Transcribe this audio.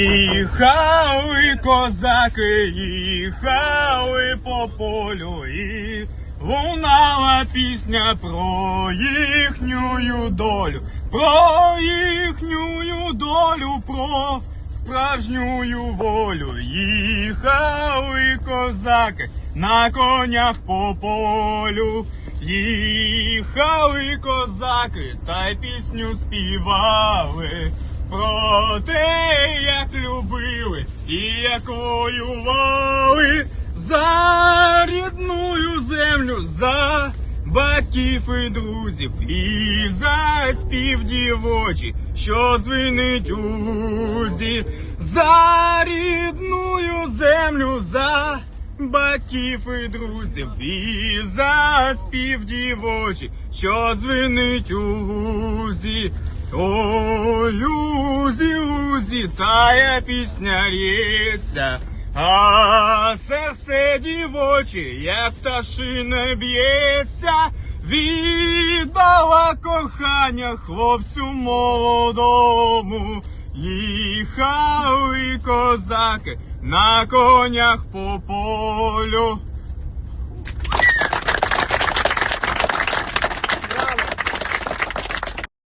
Їхали козаки, їхали по полю і лунала пісня про їхню долю, про їхню долю, про справжню волю. Їхали козаки на конях по полю. Їхали козаки та й пісню співали про те, як воювали за рідную землю, за батьків і друзів, і за спів дівочі, що звинить у лузі, за рідную землю, за батьків і друзів, і за спів дівочі, що звинить у лузі. Ой, лузі, лузі, тая пісня лється, а серце дівоче, як пташина б'ється, віддала кохання хлопцю молодому. Їхали козаки на конях по полю.